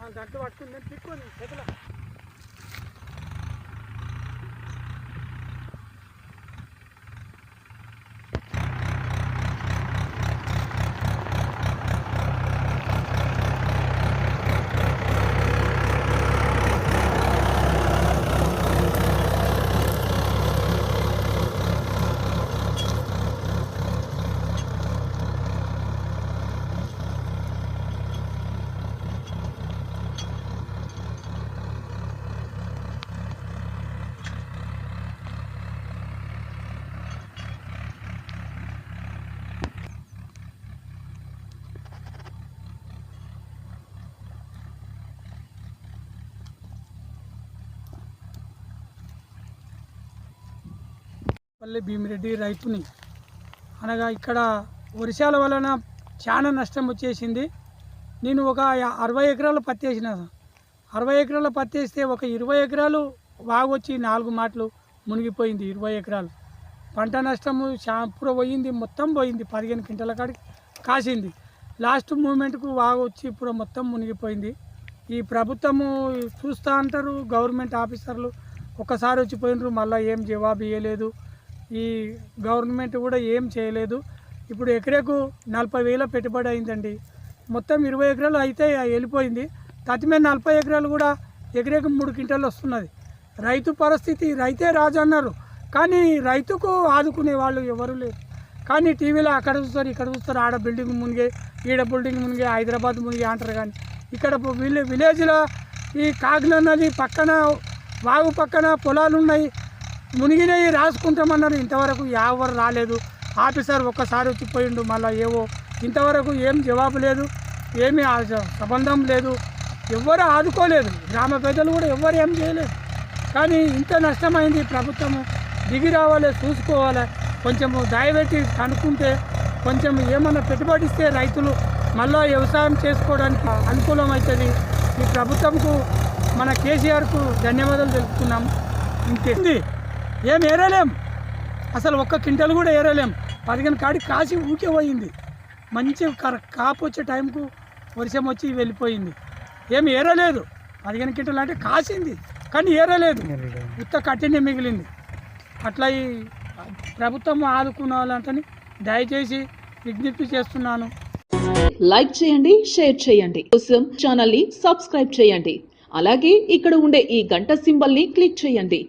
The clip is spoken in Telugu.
నాలుగు గంటలు పట్టుకుని పల్లె భీమిరెడ్డి రైతుని. అనగా ఇక్కడ వర్షాల వలన చాలా నష్టం వచ్చేసింది. నేను ఒక అరవై ఎకరాలు పత్తి వేసిన. అరవై ఎకరాల పత్తి వేస్తే ఒక ఇరవై ఎకరాలు వాగొచ్చి నాలుగు మాటలు మునిగిపోయింది ఇరవై ఎకరాలు. పంట నష్టము షాంపూర పోయింది మొత్తం పోయింది. పదిహేను క్వింటల కాడికి కాసింది. లాస్ట్ మూమెంట్కు వాగొచ్చి ఇప్పుడు మొత్తం మునిగిపోయింది. ఈ ప్రభుత్వము చూస్తూ అంటారు గవర్నమెంట్ ఆఫీసర్లు. ఒక్కసారి వచ్చిపోయినరు మళ్ళీ ఏం జవాబు ఇవ్వలేదు ఈ గవర్నమెంట్ కూడా ఏం చేయలేదు. ఇప్పుడు ఎకరేకు నలభై వేల పెట్టుబడి అయిందండి. మొత్తం ఇరవై ఎకరాలు అయితే వెళ్ళిపోయింది. తతిమే నలభై ఎకరాలు కూడా ఎకరేకు మూడు క్వింటాలు వస్తున్నది. రైతు పరిస్థితి రైతే రాజు అన్నారు. కానీ రైతుకు ఆదుకునే వాళ్ళు ఎవరు లేరు. కానీ టీవీలో అక్కడ చూస్తారు ఇక్కడ చూస్తారు ఆడ బిల్డింగ్ మునిగే ఈడ బిల్డింగ్ మునిగే హైదరాబాద్ మునిగే అంటారు కానీ ఇక్కడ విలే విలేజ్లో ఈ కాకిల నది పక్కన వాగు పక్కన పొలాలు ఉన్నాయి. మునిగినవి రాసుకుంటామన్నారు. ఇంతవరకు ఎవరు రాలేదు. ఆఫీసర్ ఒక్కసారి వచ్చిపోయిండు మళ్ళీ ఏవో ఇంతవరకు ఏం జవాబు లేదు. ఏమీ ఆ సంబంధం లేదు. ఎవ్వరు ఆదుకోలేదు. గ్రామ పెద్దలు కూడా ఎవ్వరు ఏం చేయలేదు. కానీ ఇంత నష్టమైంది ప్రభుత్వము. దిగి రావాలి చూసుకోవాలి. కొంచెం దయబెట్టి కనుక్కుంటే కొంచెం ఏమన్నా పెట్టుబడి ఇస్తే రైతులు మళ్ళీ వ్యవసాయం చేసుకోవడానికి అనుకూలం అవుతుంది ఈ ప్రభుత్వంకు మన కేసీఆర్కు ధన్యవాదాలు తెలుపుతున్నాం. ఇంకేంది ఏం ఏరలేం? అసలు ఒక్క క్వింటల్ కూడా ఏరలేం. పదిహేను కాడికి కాసి ఊకే పోయింది. మంచి కాపు వచ్చే టైంకు వర్షం వచ్చి వెళ్ళిపోయింది. ఏం ఏరలేదు. పదిహేను క్వింటల్ అంటే కాసింది. కానీ ఏరలేదు. ఉత్త కట్టినే మిగిలింది. అట్లా ఈ ప్రభుత్వం ఆదుకున్న వాళ్ళంటని దయచేసి విజ్ఞప్తి చేస్తున్నాను. లైక్ చేయండి షేర్ చేయండి. కోసం ఛానల్ని సబ్స్క్రైబ్ చేయండి. అలాగే ఇక్కడ ఉండే ఈ గంట సింబల్ని క్లిక్ చేయండి.